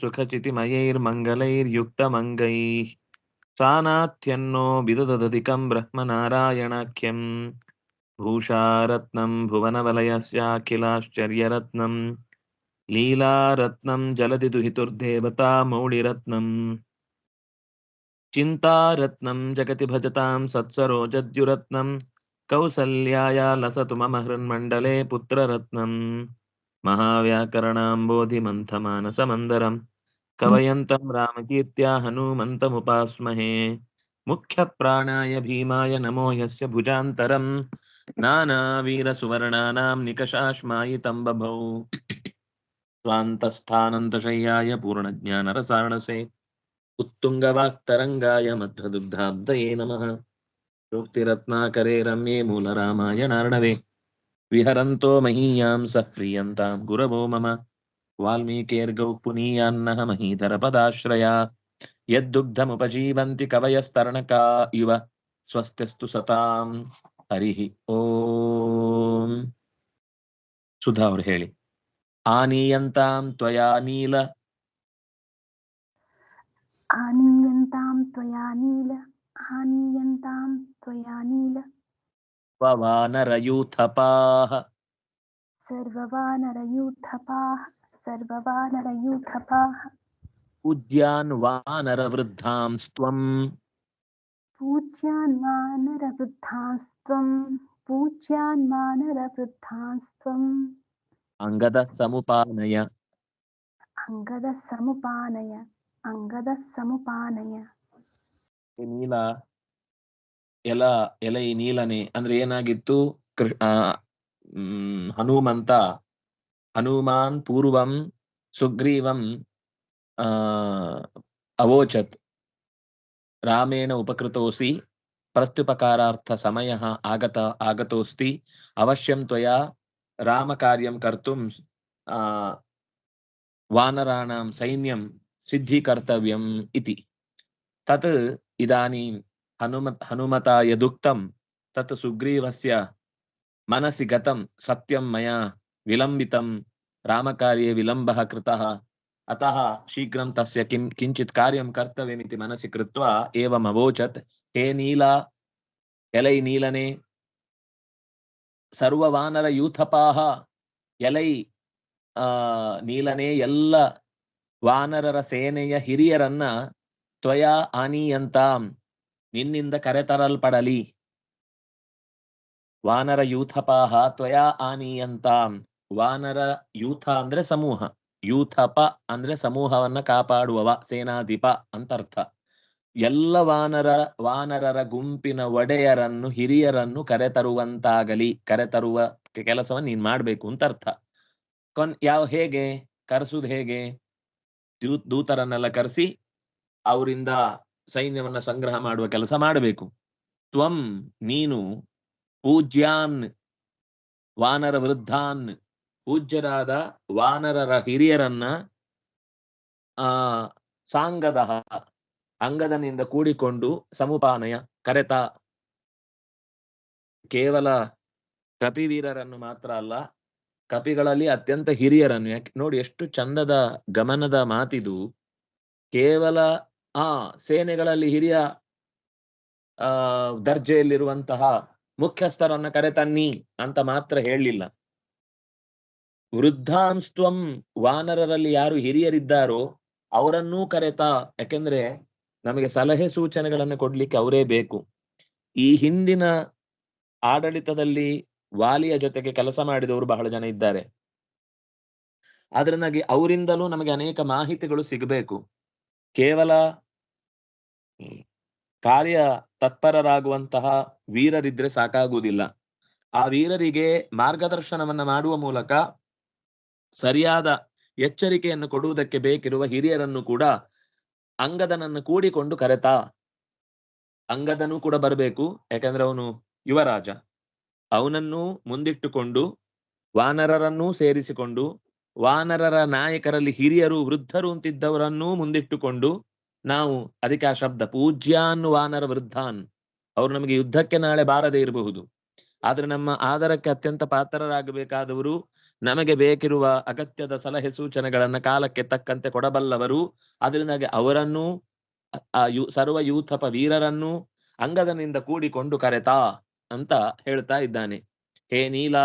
सुखचितिमयैर्मङ्गलैर्युक्तमङ्गैः सानाथ्यन्नो विददधिकं ब्रह्मनारायणाख्यं भूषारत्नं भुवनवलयस्याखिलाश्चर्यरत्नं लीलारत्नं जलधि दुहितुर्देवता मौळिरत्नम् चिन्तारत्नं जगति भजतां सत्सरोजद्युरत्नं कौसल्याया लसतु मम हृन्मण्डले पुत्ररत्नम् महाव्याकरणाम्बोधिमन्थमानसमन्दरं कवयन्तं रामकीर्त्या हनूमन्तमुपास्महे। मुख्यप्राणाय भीमाय नमो यस्य भुजान्तरं नानावीरसुवर्णानां निकषाश्मायितं बभौ स्वान्तस्थानन्तशय्याय पूर्णज्ञानरसारणसे उत्तुङ्गवाक्तरङ्गाय मध्वदुग्धाब्दये नमः। सूक्तिरत्नाकरे रम्ये ವಿಹರಂತೋ ಮಹೀಯಾಂ ಸಹ ಪ್ರಿಯಂತಾಂ ಗುರವೋ ಮಮ ವಾಲ್ಮೀಕೇರ್ಗೌ ಪುನೀಯಾನ್ನಃ ಮಹೀಧರ ಪದಾಶ್ರಯ ಯದ್ದುಗ್ಧಮುಪಜೀವಂತಿ ಕವಯಸ್ತರಣಕಾ ಇವ ಸ್ವಸ್ತ್ಯಸ್ತು ಸತಾಂ ಹರಿಃ ಓಂ ಸುಧಾ ಅವ್ರು ಹೇಳಿ ಆನೀಯಂತಾಂ ತ್ವಯಾ ನೀಲ ಆನೀಯಂತಾಂ ತ್ವಯಾ ನೀಲ ಆನೀಯಂತಾಂ ತ್ವಯಾ ನೀಲ సర్వవానరయూథపాః. సర్వవానరయూథపాః సర్వవానరయూథపాః. పూజ్యాన్ వానరవృద్ధాంస్త్వం పూజ్యాన్ వానరవృద్ధాంస్త్వం పూజ్యాన్ వానరవృద్ధాంస్త్వం అంగద సముపానయ అంగద సముపానయ అంగద సముపానయ నీలా ಎಲ, ಎಲೆ ನೀಲನೆ ಅಂದ್ರೆ ಏನಾಗಿತ್ತು? ಹನುಮಂತ. ಹನುಮಾನ್ ಪೂರ್ವಂ ಸುಗ್ರೀವಂ ಅವೋಚತ್. ರಾಮೇಣ ಉಪಕೃತೋಸಿ, ಪ್ರತ್ಯುಪಕಾರಾರ್ಥ ಸಮಯ ಆಗತ, ಆಗತೋಸ್ತಿ, ಅವಶ್ಯಂ ತ್ವಯಾ ರಾಮಕಾರ್ಯಂ ಕರ್ತುಂ ವಾನರಾಣಾಂ ಸೈನ್ಯಂ ಸಿದ್ಧೀಕರ್ತವ್ಯಂ ಇತಿ. ತತ್ ಇದಾनीं ಹನುಮತ್ ಹನುಮತ ಯದುಕ್ತಂ, ತತ್ ಸುಗ್ರೀವಸ್ಯ ಮನಸಿ ಗತಂ, ಸತ್ಯಂ ಮಯಾ ವಿಲಂಬಿತಂ, ರಾಮಕಾರ್ಯೆ ವಿಲಂಬಃ ಕೃತಃ, ಅತಃ ಶೀಘ್ರಂ ತಸ್ಯ ಕಿಂ, ಕಿಂಚಿತ್ ಕಾರ್ಯಂ ಕರ್ತವ್ಯಮಿತಿ ಮನಸಿ ಕೃತ್ವಾ ಏವಂ ಅವೋಚತ್ ಹೇ ನೀಲ, ಎಲೈ ನೀಲನೆ, ಸರ್ವವಾನರ ಯೂಥಪಾಹ, ಎಲೈ, ಆ, ನೀಲನೆ, ಎಲ್ಲ ವಾನರರ ಸೇನೆಯ ಹಿರಿಯರನ್ನ ತ್ವಯ ಆನೀಯಂತಾಂ. ನಿನ್ನಿಂದ ಕರೆತರಲ್ಪಡಲಿ. ವಾನರ ಯೂಥಪಾಹ ತ್ವಯಾ ಆನೀಯಂತಾಂ. ವಾನರ ಯೂಥ ಅಂದ್ರೆ ಸಮೂಹ. ಯೂಥಪ ಅಂದ್ರೆ ಸಮೂಹವನ್ನ ಕಾಪಾಡುವವ, ಸೇನಾಧಿಪ ಅಂತ ಅರ್ಥ ಎಲ್ಲ ವಾನರ, ವಾನರರ ಗುಂಪಿನ ಒಡೆಯರನ್ನು, ಹಿರಿಯರನ್ನು ಕರೆತರುವಂತಾಗಲಿ. ಕರೆತರುವ ಕೆಲಸವನ್ನು ನೀನ್ ಮಾಡ್ಬೇಕು ಅಂತ ಅರ್ಥ ಕೊನ್, ಯಾವ, ಹೇಗೆ, ಕರೆಸುದು ಹೇಗೆ? ದೂತರನ್ನೆಲ್ಲ ಕರೆಸಿ, ಅವರಿಂದ ಸೈನ್ಯವನ್ನ ಸಂಗ್ರಹ ಮಾಡುವ ಕೆಲಸ ಮಾಡಬೇಕು. ತ್ವಂ ನೀನು ಪೂಜ್ಯಾನ್, ವಾನರ ವೃದ್ಧಾನ್, ಪೂಜ್ಯರಾದ ವಾನರರ ಹಿರಿಯರನ್ನ, ಆ ಸಾಂಗದ ಅಂಗದನಿಂದ ಕೂಡಿಕೊಂಡು ಸಮುಪಾನಯ, ಕರೆತ. ಕೇವಲ ಕಪಿವೀರರನ್ನು ಮಾತ್ರ ಅಲ್ಲ, ಕಪಿಗಳಲ್ಲಿ ಅತ್ಯಂತ ಹಿರಿಯರನ್ನು, ಯಾಕೆ ನೋಡಿ ಎಷ್ಟು ಚಂದದ ಗಮನದ ಮಾತಿದು. ಕೇವಲ ಆ ಸೇನೆಗಳಲ್ಲಿ ಹಿರಿಯ, ಆ, ದರ್ಜೆಯಲ್ಲಿರುವಂತಹ ಮುಖ್ಯಸ್ಥರನ್ನ ಕರೆತನ್ನಿ ಅಂತ ಮಾತ್ರ ಹೇಳಲಿಲ್ಲ. ವೃದ್ಧಾಂಸ್ತ್ವಂ ವಾನರರಲ್ಲಿ ಯಾರು ಹಿರಿಯರಿದ್ದಾರೋ ಅವರನ್ನೂ ಕರೆತಾ, ಯಾಕೆಂದ್ರೆ ನಮಗೆ ಸಲಹೆ ಸೂಚನೆಗಳನ್ನು ಕೊಡ್ಲಿಕ್ಕೆ ಅವರೇ ಬೇಕು. ಈ ಹಿಂದಿನ ಆಡಳಿತದಲ್ಲಿ ವಾಲಿಯ ಜೊತೆಗೆ ಕೆಲಸ ಮಾಡಿದವರು ಬಹಳ ಜನ ಇದ್ದಾರೆ. ಅದರಿಂದಾಗಿ ಅವರಿಂದಲೂ ನಮಗೆ ಅನೇಕ ಮಾಹಿತಿಗಳು ಸಿಗಬೇಕು. ಕೇವಲ ಕಾರ್ಯ ತತ್ಪರರಾಗುವಂತಹ ವೀರರಿದ್ರೆ ಸಾಕಾಗುವುದಿಲ್ಲ. ಆ ವೀರರಿಗೆ ಮಾರ್ಗದರ್ಶನವನ್ನ ಮಾಡುವ ಮೂಲಕ ಸರಿಯಾದ ಎಚ್ಚರಿಕೆಯನ್ನು ಕೊಡುವುದಕ್ಕೆ ಬೇಕಿರುವ ಹಿರಿಯರನ್ನು ಕೂಡ ಅಂಗದನನ್ನು ಕೂಡಿಕೊಂಡು ಕರೆತ. ಅಂಗದನೂ ಕೂಡ ಬರಬೇಕು, ಯಾಕಂದ್ರೆ ಅವನು ಯುವರಾಜ. ಅವನನ್ನು ಮುಂದಿಟ್ಟುಕೊಂಡು, ವಾನರರನ್ನೂ ಸೇರಿಸಿಕೊಂಡು, ವಾನರರ ನಾಯಕರಲ್ಲಿ ಹಿರಿಯರು, ವೃದ್ಧರು ಅಂತಿದ್ದವರನ್ನೂ ಮುಂದಿಟ್ಟುಕೊಂಡು ನಾವು ಆ ಶಬ್ದ ಪೂಜ್ಯಾನ್ ವಾನರ ವೃದ್ಧಾನ್. ಅವರು ನಮಗೆ ಯುದ್ಧಕ್ಕೆ ನಾಳೆ ಬಾರದೇ ಇರಬಹುದು. ಆದ್ರೆ ನಮ್ಮ ಆಧಾರಕ್ಕೆ ಅತ್ಯಂತ ಪಾತ್ರರಾಗಬೇಕಾದವರು ನಮಗೆ ಬೇಕಿರುವ ಅಗತ್ಯದ ಸಲಹೆ ಸೂಚನೆಗಳನ್ನ ಕಾಲಕ್ಕೆ ತಕ್ಕಂತೆ ಕೊಡಬಲ್ಲವರು. ಅದರಿಂದಾಗಿ ಅವರನ್ನು ಸರ್ವ ಯೂಥಪ ವೀರರನ್ನು ಅಂಗದನಿಂದ ಕೂಡಿಕೊಂಡು ಕರೆತಾ ಅಂತ ಹೇಳ್ತಾ ಇದ್ದಾನೆ. ಹೇ ನೀಲ,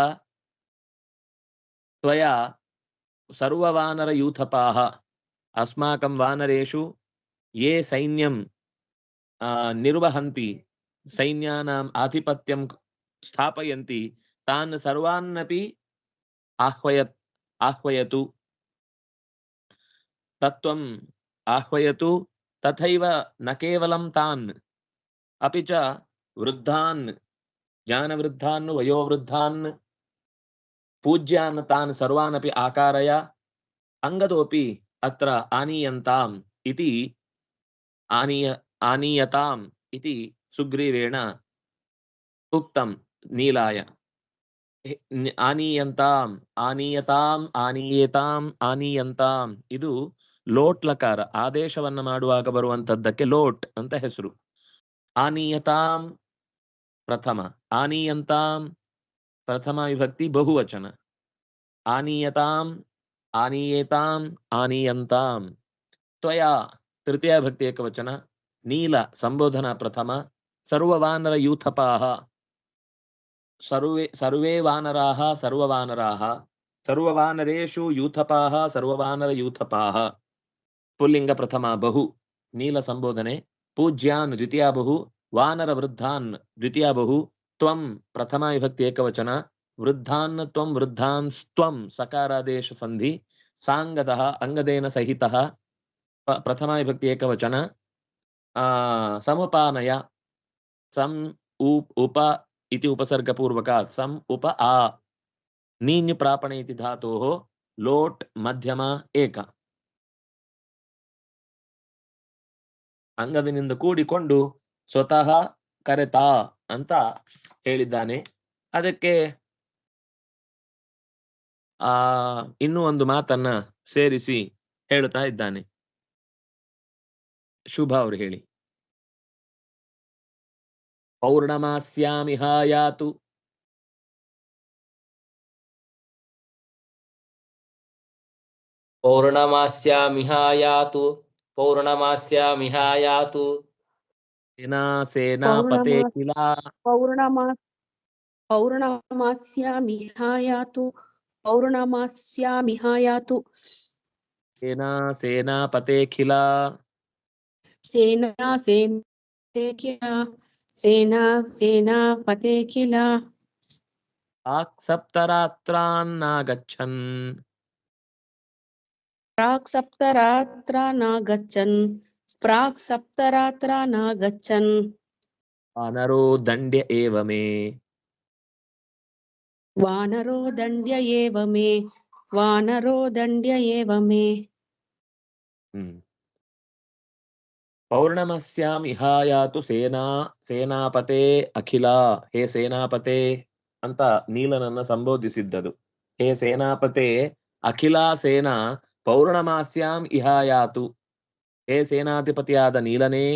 ತ್ವಯ ಸರ್ವವಾನರ ಯೂಥಪಾಹ. ಅಸ್ಮಾಕಂ ವಾನರೇಷು ఏ సైన్యం నిర్వహంతి సైన్యానాం ఆధిపత్యం స్థాపయంతి తాన్ సర్వాన్నపి ఆహ్వయ ఆహ్వయతు. తత్వం ఆహ్వయతు తథైవ న కేవలం తాన్. అపిచ చ వృద్ధాన్ జ్ఞానవృద్ధాన్ వయోవృద్ధాన్. పూజ్యాన్ తాన్ సర్వానపి ఆకారయ అంగదోపి అత్ర ఆనీయంతాం. ఇది आनीय आनीयताम् इति सुग्रीवेण उक्तं नीलाय ಹೆ- ನಿ- ಆನೀಯಂತಾಂ ಆನೀಯತಾಂ ಆನೀಯತಾಂ ಆನೀಯಂತಾಂ ಇದು ಲೋಟ್ ಲಕಾರ ಆದೇಶವನ್ನ ಮಾಡುವಾಗ ಬರುವಂತದ್ದಕ್ಕೆ ಲೋಟ್ ಅಂತ ಹೆಸರು ಆನೀಯತಾಂ ಪ್ರಥಮ ಆನೀಯಂತಾಂ ಪ್ರಥಮ ವಿಭಕ್ತಿ ಬಹುವಚನ ಆನೀಯತಾಂ ಆನೀಯತಾಂ ಆನೀಯಂತಾಂ ತ್ವಯಾ ತೃತೀಯ ಭಕ್ತಿ ಏಕವಚನ, ನೀಲ ಸಂಬೋಧನಾ ಪ್ರಥಮ, ಸರ್ವವಾನರ ಯೂಥಪಾಹ. ಸರ್ವೇ ಸರ್ವೇ ವಾನರಾಹ, ಸರ್ವವಾನರಾಹ. ಸರ್ವವಾನರೇಶು ಯೂಥಪಾಹ, ಸರ್ವವಾನರ ಯೂಥಪಾಹ. ಪುಲ್ಲಿಂಗ ಪ್ರಥಮ ಬಹು, ನೀಲ ಸಂಬೋಧನೆ. ಪೂಜ್ಯಾನ್ ದ್ವಿತೀಯ ಬಹು, ವಾನರ ವೃದ್ಧಾನ್ ದ್ವಿತೀಯ ಬಹು, ತ್ವಂ ಪ್ರಥಮ ವಿಭಕ್ತಿ ಏಕವಚನ. ವೃದ್ಧಾನ್ ತ್ವಂ ವೃದ್ಧಾನ್ ಸ್ತ್ವಂ ಸಕಾರಾದೇಶ ಸಂಧಿ. ಸಾಂಗದ ಅಂಗದೇನ ಸಹಿತಃ. ಪ್ರಥಮ ವಿಭಕ್ತಿ ಏಕವಚನ. ಸಮುಪಾನಯ, ಸಂ ಉಪ ಇತಿ ಉಪಸರ್ಗಪೂರ್ವಕ, ಸಂ ಉಪ ಆ, ನೀನ್ಯು ಪ್ರಾಪಣೆ ಇತಿ ಧಾತೋಃ ಲೋಟ್ ಮಧ್ಯಮ ಏಕ. ಅಂಗದಿನಿಂದ ಕೂಡಿಕೊಂಡು ಸ್ವತಃ ಕರೆತಾ ಅಂತ ಹೇಳಿದ್ದಾನೆ. ಅದಕ್ಕೆ ಆ, ಇನ್ನೂ ಒಂದು ಮಾತನ್ನ ಸೇರಿಸಿ ಹೇಳುತ್ತಾ ಇದ್ದಾನೆ. ಶುಭ ಅವರು ಹೇಳಿ ಪೌರ್ಣಮಾಸ್ಯಾಮಿಹಾಯಾತು पौर्णमास्यामिहायातु पौर्णमास्यामिहायातु ಸೇನಾ ಸೇನಾಪತೆ ಪೌರ್ಣಮಾ- ಕಿಲಾ ಪೌರ್ಣಮಾ ಪೌರ್ಣಮಾಸ್ಯಾಮಿಹಾಯಾತು ಪೌರ್ಣಮಾಸ್ಯಾಮಿಹಾಯಾತು ಸೇನಾ ಸೇನಾಪತೆ ಖಿಲಾ ಸೇನಾ ಸೇನೆ ಕಿಲ ಸೇನಾ ಸೇನಾಪತೆ ಕಿಲ ಆಕ್ ಸಪ್ತರಾತ್ರಾನ್ನಾಗಚ್ಚನ್ ಪ್ರಾಕ್ ಸಪ್ತರಾತ್ರ ನಾಗಚ್ಚನ್ ಪ್ರಾಕ್ ಸಪ್ತರಾತ್ರ ನಾಗಚ್ಚನ್ ವಾನರೋ ದಂಡ್ಯ ಏವ ಮೇ ವಾನರೋ ದಂಡ್ಯ ಏವ ಮೇ ವಾನರೋ ದಂಡ್ಯ ಏವ ಮೇ ಹ್ಮ್ ಪೌರ್ಣಮಸ್ಯಾಂ ಇಹಾಯಾತು ಸೇನಾ, ಸೇನಾಪತೆ ಅಖಿಲ, ಹೇ ಸೇನಾಪತೆ ಅಂತ ನೀಲನನ್ನ ಸಂಬೋಧಿಸಿದ್ದದು. ಹೇ ಸೇನಾಪತೆ ಅಖಿಲಾ ಸೇನಾ ಪೌರ್ಣಮಾಸ್ಯಾಂ ಇಹಾಯಾತು ಹೇ ಸೇನಾಧಿಪತಿಯಾದ ನೀಲನೇ,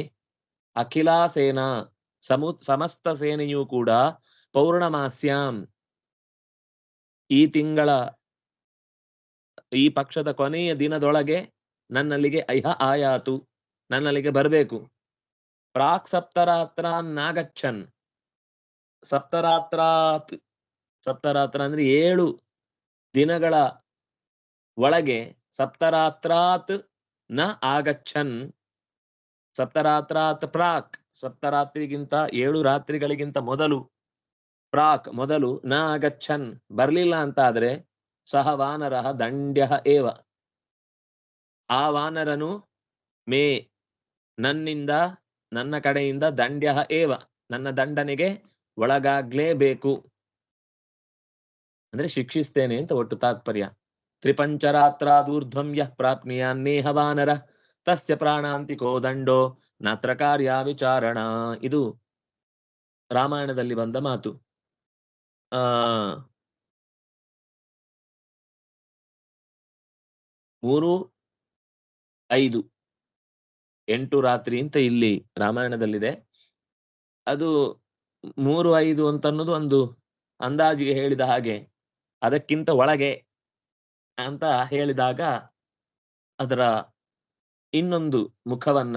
ಅಖಿಲಾ ಸೇನಾ, ಸಮು, ಸಮಸ್ತ ಸೇನೆಯೂ ಕೂಡ ಪೌರ್ಣಮಾಸ್ಯಾಂ ಈ ತಿಂಗಳ, ಈ ಪಕ್ಷದ ಕೊನೆಯ ದಿನದೊಳಗೆ ನನ್ನಲ್ಲಿಗೆ ಐಹ ಆಯಾತು. ನನ್ನಲ್ಲಿಗೆ ಬರಬೇಕು. ಪ್ರಾಕ್ ಸಪ್ತರಾತ್ರ ನಾಗಚ್ಚನ್. ಸಪ್ತರಾತ್ರಾತ್ ಸಪ್ತರಾತ್ರ ಅಂದ್ರೆ ಏಳು ದಿನಗಳ ಒಳಗೆ ಸಪ್ತರಾತ್ರಾತ್ನ ಆಗಚ್ಛನ್ ಸಪ್ತರಾತ್ರಾತ್ ಪ್ರಾಕ್, ಸಪ್ತರಾತ್ರಿಗಿಂತ ಏಳು ರಾತ್ರಿಗಳಿಗಿಂತ ಮೊದಲು ಪ್ರಾಕ್ ಮೊದಲು ನ ಆಗಚ್ಛನ್ ಬರ್ಲಿಲ್ಲ ಅಂತ ಆದ್ರೆ ಸಹ ವಾನರ ದಂಡ್ಯ ಏವ. ಆ ವಾನರನು ಮೇ ನನ್ನಿಂದ, ನನ್ನ ಕಡೆಯಿಂದ ದಂಡ್ಯ ಏವ? ನನ್ನ ದಂಡನೆಗೆ ಒಳಗಾಗ್ಲೇಬೇಕು. ಅಂದ್ರೆ ಶಿಕ್ಷಿಸ್ತೇನೆ ಅಂತ ಒಟ್ಟು ತಾತ್ಪರ್ಯ. ತ್ರಿಪಂಚರಾತ್ರಾದೂರ್ಧ್ವಂ ಯಃ ಪ್ರಾಪ್ನಿಯ ನೇಹವಾನರ ತಸ್ಯ ಪ್ರಾಣಾಂತಿಕೋ ದಂಡೋ ನಾತ್ರ ಕಾರ್ಯ ವಿಚಾರಣ. ಇದು ರಾಮಾಯಣದಲ್ಲಿ ಬಂದ ಮಾತು. ಆ, ಮೂರು ಐದು. ಎಂಟು ರಾತ್ರಿ ಅಂತ ಇಲ್ಲಿ ರಾಮಾಯಣದಲ್ಲಿದೆ. ಅದು ಮೂರು ಐದು ಅಂತ ಅನ್ನೋದು ಒಂದು ಅಂದಾಜಿಗೆ ಹೇಳಿದ ಹಾಗೆ ಅದಕ್ಕಿಂತ ಒಳಗೆ ಅಂತ ಹೇಳಿದಾಗ ಅದರ ಇನ್ನೊಂದು ಮುಖವನ್ನ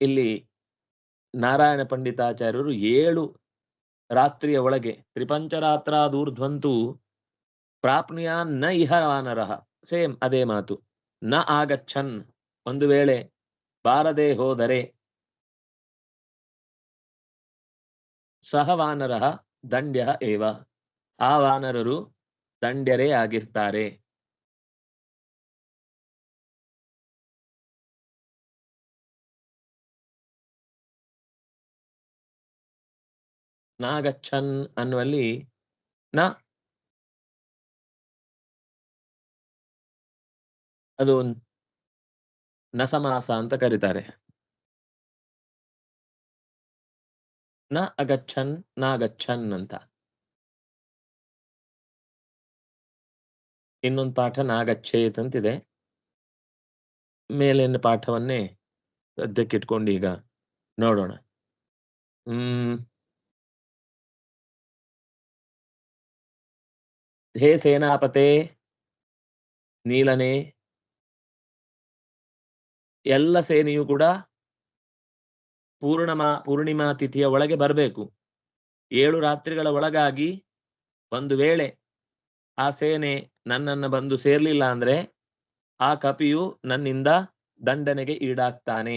ಇಲ್ಲಿ ನಾರಾಯಣ ಪಂಡಿತಾಚಾರ್ಯರು ಏಳು ರಾತ್ರಿಯ ಒಳಗೆ ತ್ರಿಪಂಚರಾತ್ರಾದೂರ್ಧ್ವಂತು ಪ್ರಾಪ್ನಿಯಾನ್ನ ಇಹ ವಾನರಹ ಸೇಮ್ ಅದೇ ಮಾತು, ನ ಆಗಚ್ಛನ್ ಒಂದು ವೇಳೆ ಬಾರದೆ ಹೋದರೆ ಸಹ ವಾನರ ದಂಡ್ಯ ಏವ. ಆ ವಾನರರು ದಂಡ್ಯರೇ ಆಗಿರ್ತಾರೆ. ನಾಗಚ್ಚನ್ ಅನ್ನುವಲ್ಲಿ ನ ಅದು ನಸಮಾಸ ಅಂತ ಕರೀತಾರೆ ನ ಅಗಚ್ಚನ್ ನಾಗಚ್ಚನ್ ಅಂತ ಇನ್ನೊಂದು ಪಾಠ ನಾಗಚ್ಚೇತ್ ಅಂತಿದೆ. ಮೇಲಿನ ಪಾಠವನ್ನೇ ಸದ್ಯಕ್ಕಿಟ್ಕೊಂಡು ಈಗ ನೋಡೋಣ. ಹ್ಮ್. ಹೇ ಸೇನಾಪತೆ, ನೀಲನೆ ಎಲ್ಲ ಸೇನೆಯು ಕೂಡ ಪೂರ್ಣಮ, ಪೂರ್ಣಿಮಾ ತಿಥಿಯ ಒಳಗೆ ಬರಬೇಕು. ಏಳು ರಾತ್ರಿಗಳ ಒಳಗಾಗಿ ಒಂದು ವೇಳೆ ಆ ಸೇನೆ ನನ್ನನ್ನು ಬಂದು ಸೇರ್ಲಿಲ್ಲ ಅಂದ್ರೆ ಆ ಕಪಿಯು ನನ್ನಿಂದ ದಂಡನೆಗೆ ಈಡಾಗ್ತಾನೆ.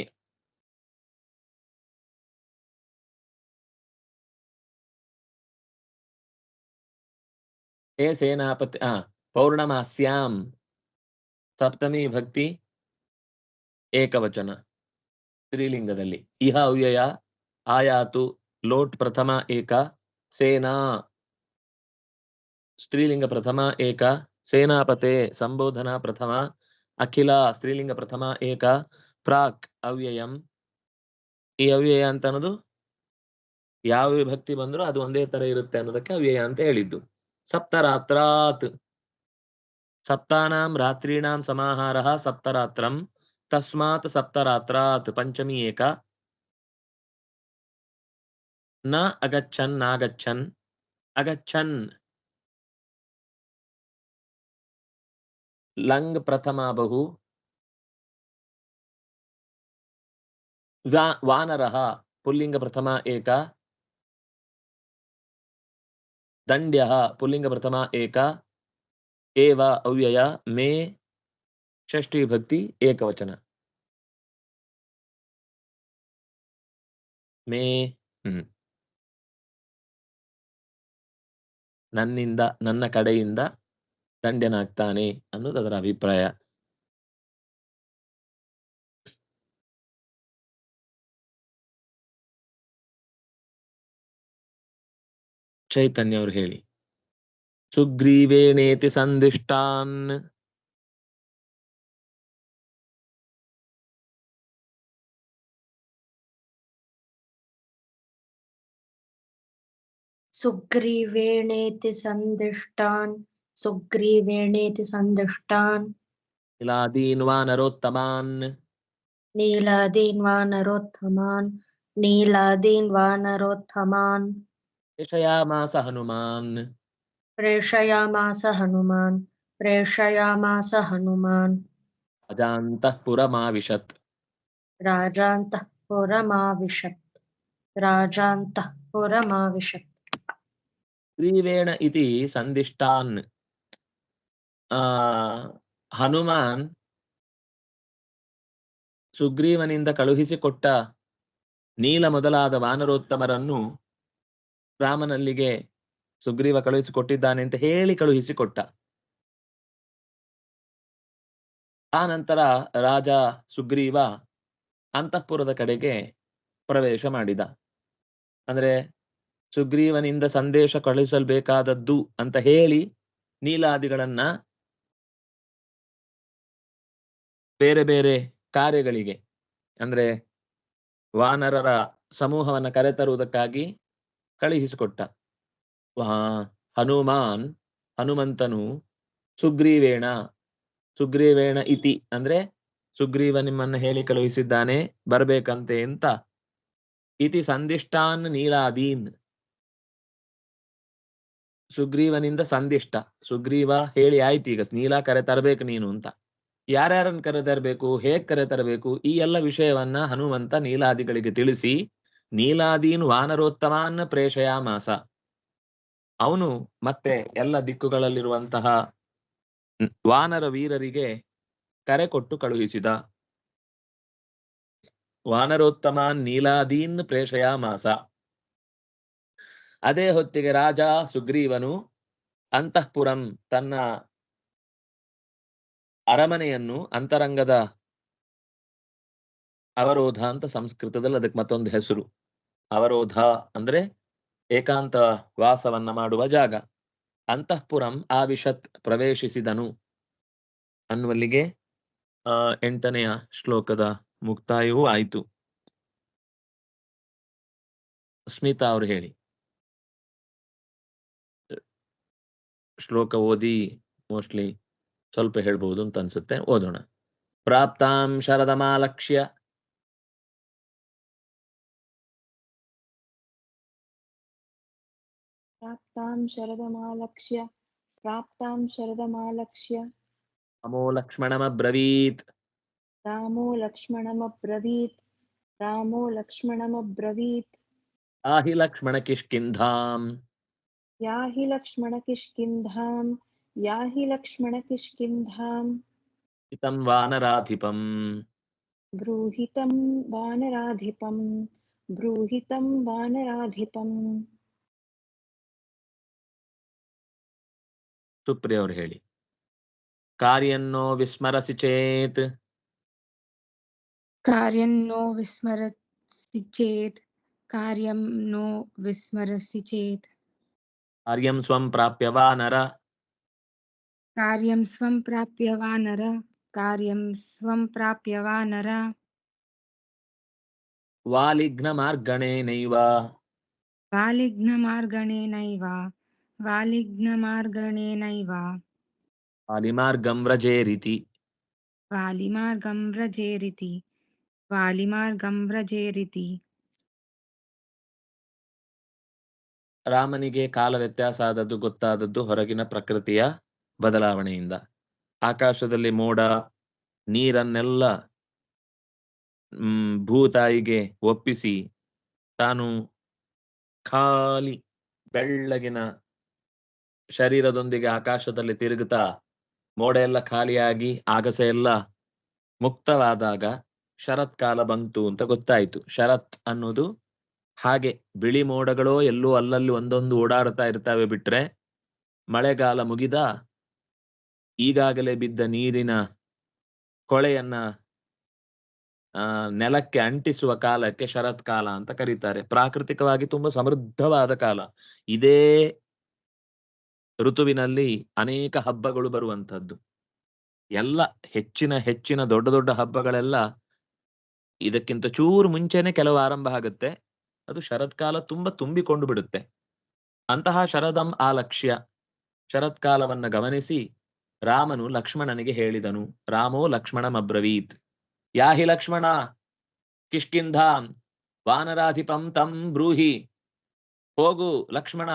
ಹೇ ಸೇನಾಪತಿ ಆ ಪೌರ್ಣಮಾಸ್ಯಾಂ ಸಪ್ತಮಿ ಭಕ್ತಿ. ಏಕವಚನ. ಸ್ತ್ರೀಲಿಂಗದಲ್ಲಿ ಇಹ ಅವ್ಯಯ, ಆಯಾತು, ಲೋಟ್ ಪ್ರಥಮ ಏಕ, ಸೇನಾ. ಸ್ತ್ರೀಲಿಂಗ ಪ್ರಥಮ ಏಕ, ಸೇನಾಪತೆ, ಸಂಬೋಧನಾ ಪ್ರಥಮ, ಅಖಿಲ, ಸ್ತ್ರೀಲಿಂಗ ಪ್ರಥಮ ಏಕ, ಪ್ರಾಕ್, ಅವ್ಯಯಂ. ಈ ಅವ್ಯಯ ಅಂತ ಅನ್ನೋದು ಯಾವ ವಿಭಕ್ತಿ ಬಂದರೂ ಅದು ಒಂದೇ ತರ ಇರುತ್ತೆ ಅನ್ನೋದಕ್ಕೆ ಅವ್ಯಯ ಅಂತ ಹೇಳಿದ್ದು. ಸಪ್ತರಾತ್ರಾತ್. ಸಪ್ತಾನಾಂ ರಾತ್ರೀಣಾಂ ಸಮಾಹಾರ ಸಪ್ತರಾತ್ರಂ. ತಸ್ಮಾತ್ ಸಪ್ತರಾತ್ರಾತ್ ಪಂಚಮಿ ಏಕ ನ ಅಗಚ್ಚನ್ ನಾಗಚ್ಚನ್ ಅಗಚ್ಚನ್ ಲಂಗ್ ಪ್ರಥಮ ಬಹು ವಾ ವಾನರಃ ಪುಲ್ಲಿಂಗ ಪ್ರಥಮ ಏಕ ದಂಡ್ಯಃ ಪುಲ್ಲಿಂಗ ಪ್ರಥಮ ಏಕ ಏವ ಅವ್ಯಯ ಮೇ ಷಷ್ಠಿ ಭಕ್ತಿ ಏಕವಚನ. ಮೇ, ಹ್ಮ್. ನನ್ನಿಂದ, ನನ್ನ ಕಡೆಯಿಂದ ದಂಡ್ಯನಾಗ್ತಾನೆ ಅನ್ನೋದು ಅದರ ಅಭಿಪ್ರಾಯ. ಚೈತನ್ಯ ಅವ್ರು ಹೇಳಿ. ಸುಗ್ರೀವೇಣೇತಿ సుగ్రీవేణేతి సందిష్టాన్ సుగ్రీవేణేతి సందిష్టాన్ నీలాదీన్ వా నరోత్తమాన్ నీలాదీన్ వా నరోత్తమాన్ నీలాదీన్ వా నరోత్తమాన్ प्रेषयामास हनुमान् प्रेषयामास हनुमान् प्रेषयामास हनुमान् राजान्तः पुरमाविशत् राजान्तः ಗ್ರೀವೇಣ ಇತಿ ಸಂದಿಷ್ಟಾನ್ ಆ, ಹನುಮಾನ್ ಸುಗ್ರೀವನಿಂದ ಕಳುಹಿಸಿಕೊಟ್ಟ ನೀಲ ಮೊದಲಾದ ವಾನರೋತ್ತಮರನ್ನು ರಾಮನಲ್ಲಿಗೆ ಸುಗ್ರೀವ ಕಳುಹಿಸಿಕೊಟ್ಟಿದ್ದಾನೆ ಅಂತ ಹೇಳಿ ಕಳುಹಿಸಿಕೊಟ್ಟ. ಆ ನಂತರ ರಾಜ ಸುಗ್ರೀವ ಅಂತಃಪುರದ ಕಡೆಗೆ ಪ್ರವೇಶ ಮಾಡಿದ. ಅಂದ್ರೆ ಸುಗ್ರೀವನಿಂದ ಸಂದೇಶ ಕಳುಹಿಸಲ್ಬೇಕಾದದ್ದು ಅಂತ ಹೇಳಿ ನೀಲಾದಿಗಳನ್ನ ಬೇರೆ ಬೇರೆ ಕಾರ್ಯಗಳಿಗೆ, ಅಂದ್ರೆ ವಾನರರ ಸಮೂಹವನ್ನ ಕರೆತರುವುದಕ್ಕಾಗಿ ಕಳುಹಿಸಿಕೊಟ್ಟ. ಹನುಮಾನ್, ಹನುಮಂತನು ಸುಗ್ರೀವೇಣ ಸುಗ್ರೀವೇಣ ಇತಿ, ಅಂದ್ರೆ ಸುಗ್ರೀವ ನಿಮ್ಮನ್ನ ಹೇಳಿ ಕಳುಹಿಸಿದ್ದಾನೆ, ಬರ್ಬೇಕಂತೆ ಅಂತ. ಇತಿ ಸಂದಿಷ್ಟಾನ್ ನೀಲಾದೀನ್. ಸುಗ್ರೀವನಿಂದ ಸಂದಿಷ್ಟ. ಸುಗ್ರೀವ ಹೇಳಿ ಆಯ್ತು, ಈಗ ನೀಲಾ ಕರೆ ತರಬೇಕು ನೀನು ಅಂತ. ಯಾರ್ಯಾರನ್ನ ಕರೆ ತರಬೇಕು, ಹೇಗ್ ಕರೆ ತರಬೇಕು, ಈ ಎಲ್ಲ ವಿಷಯವನ್ನ ಹನುಮಂತ ನೀಲಾದಿಗಳಿಗೆ ತಿಳಿಸಿ, ನೀಲಾದೀನ್ ವಾನರೋತ್ತಮಾನ್ನ ಪ್ರೇಷಯ ಮಾಸ. ಅವನು ಮತ್ತೆ ಎಲ್ಲ ದಿಕ್ಕುಗಳಲ್ಲಿರುವಂತಹ ವಾನರ ವೀರರಿಗೆ ಕರೆ ಕೊಟ್ಟು ಕಳುಹಿಸಿದ. ವಾನರೋತ್ತಮಾನ್ ನೀಲಾದೀನ್ ಪ್ರೇಷಯ ಮಾಸ. ಅದೇ ಹೊತ್ತಿಗೆ ರಾಜ ಸುಗ್ರೀವನು ಅಂತಃಪುರಂ ತನ್ನ ಅರಮನೆಯನ್ನು ಅಂತರಂಗದ ಅವರೋಧ ಅಂತ ಸಂಸ್ಕೃತದಲ್ಲಿ ಅದಕ್ಕೆ ಮತ್ತೊಂದು ಹೆಸರು. ಅವರೋಧ ಅಂದ್ರೆ ಏಕಾಂತ ವಾಸವನ್ನ ಮಾಡುವ ಜಾಗ. ಅಂತಃಪುರಂ ಆವಿಶತ್ ಪ್ರವೇಶಿಸಿದನು ಅನ್ನುವಲ್ಲಿಗೆ, ಆ, ಎಂಟನೆಯ ಶ್ಲೋಕದ ಮುಕ್ತಾಯವೂ ಆಯಿತು. ಸ್ಮಿತಾ ಅವರು ಹೇಳಿ. ಶ್ಲೋಕ ಓದಿ ಮೋಸ್ಟ್ಲಿ ಸ್ವಲ್ಪ ಹೇಳ್ಬೋದು ಅಂತ ಅನ್ಸುತ್ತೆ ಓದೋಣ ಪ್ರಾಪ್ತಾಂ ಶರದಮಾಲಕ್ಷ್ಯ ಪ್ರಾಪ್ತಾಂ ಶರದಮಾಲಕ್ಷ್ಯ ಪ್ರಾಪ್ತಾಂ ಶರದಮಾಲಕ್ಷ್ಯ ರಾಮೋ ಲಕ್ಷ್ಮಣಮಬ್ರವೀತ್ ರಾಮೋ ಲಕ್ಷ್ಮಣಮಬ್ರವೀತ್ ರಾಮೋ ಲಕ್ಷ್ಮಣಮಬ್ರವೀತ್ ಆಹಿ ಲಕ್ಷ್ಮಣ ಕಿಷ್ಕಿಂಧಾಂ या हि लक्ष्मणकिष्किन्धां या हि लक्ष्मणकिष्किन्धां ಇತಂ ವಾನರಾಧಿಪಂ ब्रूहितं वानराधिपं ब्रूहितं वानराधिपम् ಸುಪ್ರಿಯ ಅವರು ಹೇಳಿ ಕಾರ್ಯನ್ನೋ ವಿಸ್ಮರಸಿ ಚೇತ್ कार्यं नो विस्मरसि चेत् कार्यं नो विस्मरसि कार्यं स्वं प्राप्य वा नर। कार्यं स्वं प्राप्य वा नर। कार्यं स्वं प्राप्य वा नर। वालिघ्नमार्गणेनैव। वालिघ्नमार्गणेनैव। वालिघ्नमार्गणेनैव। वालिमार्गं व्रजेरिति। वालिमार्गं व्रजेरिति। वालिमार्गं व्रजेरिति। ರಾಮನಿಗೆ ಕಾಲ ವ್ಯತ್ಯಾಸ ಆದದ್ದು ಗೊತ್ತಾದದ್ದು ಹೊರಗಿನ ಪ್ರಕೃತಿಯ ಬದಲಾವಣೆಯಿಂದ. ಆಕಾಶದಲ್ಲಿ ಮೋಡ ನೀರನ್ನೆಲ್ಲ ಹ್ಮ್, ಭೂತಾಯಿಗೆ ಒಪ್ಪಿಸಿ ತಾನು ಖಾಲಿ ಬೆಳ್ಳಗಿನ ಶರೀರದೊಂದಿಗೆ ಆಕಾಶದಲ್ಲಿ ತಿರುಗುತ್ತಾ ಮೋಡ ಎಲ್ಲ ಖಾಲಿಯಾಗಿ ಆಗಸೆ ಎಲ್ಲ ಮುಕ್ತವಾದಾಗ ಶರತ್ ಕಾಲ ಬಂತು ಅಂತ ಗೊತ್ತಾಯಿತು. ಶರತ್ ಅನ್ನೋದು ಹಾಗೆ ಬಿಳಿ ಮೋಡಗಳು ಎಲ್ಲೂ ಅಲ್ಲಲ್ಲಿ ಒಂದೊಂದು ಓಡಾಡ್ತಾ ಇರ್ತವೆ ಬಿಟ್ರೆ ಮಳೆಗಾಲ ಮುಗಿದ ಈಗಾಗಲೇ ಬಿದ್ದ ನೀರಿನ ಕೊಳೆಯನ್ನ ಆ, ನೆಲಕ್ಕೆ ಅಂಟಿಸುವ ಕಾಲಕ್ಕೆ ಶರತ್ಕಾಲ ಅಂತ ಕರೀತಾರೆ. ಪ್ರಾಕೃತಿಕವಾಗಿ ತುಂಬಾ ಸಮೃದ್ಧವಾದ ಕಾಲ. ಇದೇ ಋತುವಿನಲ್ಲಿ ಅನೇಕ ಹಬ್ಬಗಳು ಬರುವಂತದ್ದು ಎಲ್ಲ ಹೆಚ್ಚಿನ ಹೆಚ್ಚಿನ ದೊಡ್ಡ ದೊಡ್ಡ ಹಬ್ಬಗಳೆಲ್ಲ ಇದಕ್ಕಿಂತ ಚೂರು ಮುಂಚೆನೆ ಕೆಲವು ಆರಂಭ ಆಗುತ್ತೆ. ಅದು ಶರತ್ಕಾಲ ತುಂಬಾ ತುಂಬಿಕೊಂಡು ಬಿಡುತ್ತೆ. ಅಂತಹ ಶರದಂ ಆ ಲಕ್ಷ್ಯ. ಶರತ್ಕಾಲವನ್ನ ಗಮನಿಸಿ ರಾಮನು ಲಕ್ಷ್ಮಣನಿಗೆ ಹೇಳಿದನು, ರಾಮೋ ಲಕ್ಷ್ಮಣಮಬ್ರವೀತ್, ಯಾಹಿ ಲಕ್ಷ್ಮಣ, ಕಿಷ್ಕಿಂಧಾಂ, ವಾನರಾಧಿಪಂ ತಂ ಬ್ರೂಹಿ, ಹೋಗು ಲಕ್ಷ್ಮಣ,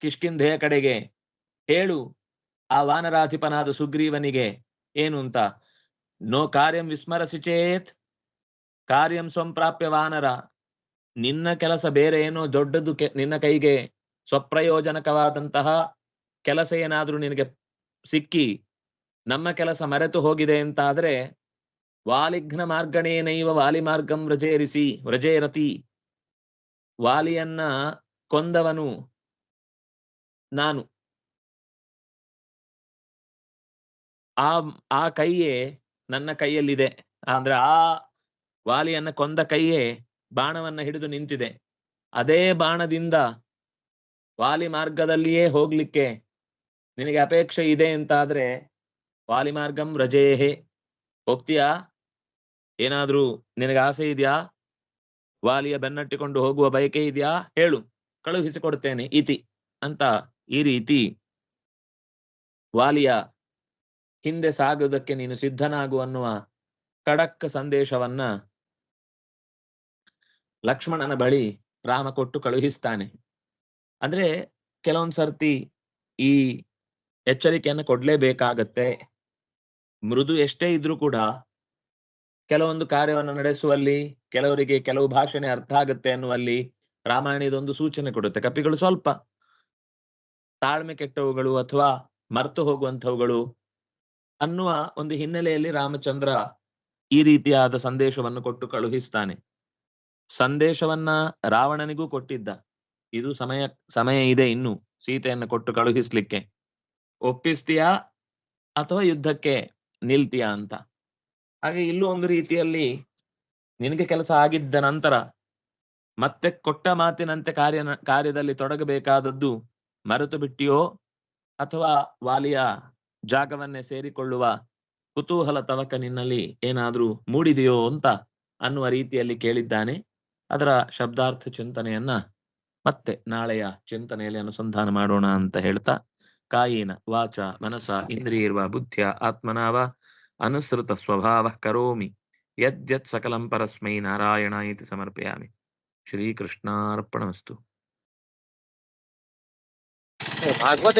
ಕಿಷ್ಕಿಂಧೆಯ ಕಡೆಗೆ, ಹೇಳು, ಆ ವಾನರಾಧಿಪನಾದ ಸುಗ್ರೀವನಿಗೆ ಏನು ಅಂತ? ನೋ ಕಾರ್ಯಂ ವಿಸ್ಮರಸಿ ಚೇತ್, ಕಾರ್ಯಂ ಸ್ವಂಪ್ರಾಪ್ಯ ವಾನರ ನಿನ್ನ ಕೆಲಸ ಬೇರೆ ಏನೋ ದೊಡ್ಡದು ನಿನ್ನ ಕೈಗೆ ಸ್ವಪ್ರಯೋಜನಕವಾದಂತಹ ಕೆಲಸ ಏನಾದ್ರೂ ನಿನಗೆ ಸಿಕ್ಕಿ ನಮ್ಮ ಕೆಲಸ ಮರೆತು ಹೋಗಿದೆ ಅಂತಾದ್ರೆ ವಾಲಿಘ್ನ ಮಾರ್ಗಣೇನೈವ ವಾಲಿ ಮಾರ್ಗಂ ವ್ರಜೇರಿಸಿ, ವ್ರಜೇರತಿ. ವಾಲಿಯನ್ನ ಕೊಂದವನು ನಾನು. ಆ ಆ ಕೈಯೇ ನನ್ನ ಕೈಯಲ್ಲಿದೆ. ಅಂದ್ರೆ ಆ ವಾಲಿಯನ್ನ ಕೊಂದ ಕೈಯೇ ಬಾಣವನ್ನ ಹಿಡಿದು ನಿಂತಿದೆ. ಅದೇ ಬಾಣದಿಂದ ವಾಲಿ ಮಾರ್ಗದಲ್ಲಿಯೇ ಹೋಗ್ಲಿಕ್ಕೆ ನಿನಗೆ ಅಪೇಕ್ಷೆ ಇದೆ ಅಂತಾದ್ರೆ ವಾಲಿ ಮಾರ್ಗಂ ರಜೇಹೆ. ಹೋಗ್ತೀಯಾ? ಏನಾದ್ರೂ ನಿನಗೆ ಆಸೆ ಇದೆಯಾ? ವಾಲಿಯ ಬೆನ್ನಟ್ಟಿಕೊಂಡು ಹೋಗುವ ಬಯಕೆ ಇದೆಯಾ? ಹೇಳು, ಕಳುಹಿಸಿಕೊಡ್ತೇನೆ, ಇತಿ ಅಂತ ಈ ರೀತಿ ವಾಲಿಯ ಹಿಂದೆ ಸಾಗುವುದಕ್ಕೆ ನೀನು ಸಿದ್ಧನಾಗು ಅನ್ನುವ ಖಡಕ್ ಸಂದೇಶವನ್ನ ಲಕ್ಷ್ಮಣನ ಬಳಿ ರಾಮ ಕೊಟ್ಟು ಕಳುಹಿಸ್ತಾನೆ. ಅಂದ್ರೆ ಕೆಲವೊಂದ್ ಸರ್ತಿ ಈ ಎಚ್ಚರಿಕೆಯನ್ನು ಕೊಡ್ಲೇಬೇಕಾಗತ್ತೆ. ಮೃದು ಎಷ್ಟೇ ಇದ್ರೂ ಕೂಡ ಕೆಲವೊಂದು ಕಾರ್ಯವನ್ನು ನಡೆಸುವಲ್ಲಿ, ಕೆಲವರಿಗೆ ಕೆಲವು ಭಾಷಣೆ ಅರ್ಥ ಆಗುತ್ತೆ ಅನ್ನುವಲ್ಲಿ ರಾಮಾಯಣ ಇದೊಂದು ಸೂಚನೆ ಕೊಡುತ್ತೆ. ಕಪಿಗಳು ಸ್ವಲ್ಪ ತಾಳ್ಮೆ ಕೆಟ್ಟವುಗಳು ಅಥವಾ ಮರ್ತು ಹೋಗುವಂಥವುಗಳು ಅನ್ನುವ ಒಂದು ಹಿನ್ನೆಲೆಯಲ್ಲಿ ರಾಮಚಂದ್ರ ಈ ರೀತಿಯಾದ ಸಂದೇಶವನ್ನು ಕೊಟ್ಟು ಕಳುಹಿಸ್ತಾನೆ. ಸಂದೇಶವನ್ನ ರಾವಣನಿಗೂ ಕೊಟ್ಟಿದ್ದ. ಇದು ಸಮಯ ಸಮಯ ಇದೆ ಇನ್ನು. ಸೀತೆಯನ್ನು ಕೊಟ್ಟು ಕಳುಹಿಸ್ಲಿಕ್ಕೆ. ಒಪ್ಪಿಸ್ತೀಯಾ ಅಥವಾ ಯುದ್ಧಕ್ಕೆ ನಿಲ್ತೀಯಾ ಅಂತ. ಹಾಗೆ ಇಲ್ಲೂ ಒಂದು ರೀತಿಯಲ್ಲಿ ನಿನಗೆ ಕೆಲಸ ಆಗಿದ್ದ ನಂತರ ಮತ್ತೆ ಕೊಟ್ಟ ಮಾತಿನಂತೆ ಕಾರ್ಯ, ಕಾರ್ಯದಲ್ಲಿ ತೊಡಗಬೇಕಾದದ್ದು ಮರೆತು ಬಿಟ್ಟಿಯೋ ಅಥವಾ ವಾಲಿಯ ಜಾಗವನ್ನೇ ಸೇರಿಕೊಳ್ಳುವ ಕುತೂಹಲ ತವಕ ನಿನ್ನಲ್ಲಿ ಏನಾದ್ರೂ ಮೂಡಿದೆಯೋ ಅಂತ ಅನ್ನುವ ರೀತಿಯಲ್ಲಿ ಕೇಳಿದ್ದಾನೆ. ಅದರ ಶಬ್ದಾರ್ಥ ಚಿಂತನೆಯನ್ನ ಮತ್ತೆ ನಾಳೆಯ ಚಿಂತನೆಯಲ್ಲಿ ಅನುಸಂಧಾನ ಮಾಡೋಣ ಅಂತ ಹೇಳ್ತಾ, ಕಾಯೇನ ವಾಚ ಮನಸ ಇಂದ್ರಿಯರ್ವ ಬುದ್ಧಿಯ ಆತ್ಮನಾವ ಅನುಸೃತ ಸ್ವಭಾವ ಕರೋಮಿ, ಯದ್ಯತ್ ಸಕಲಂ ಪರಸ್ಮೈ ನಾರಾಯಣ ಇತಿ ಸಮರ್ಪಯಾಮಿ. ಶ್ರೀಕೃಷ್ಣಾರ್ಪಣಮಸ್ತು. ಭಾಗವತ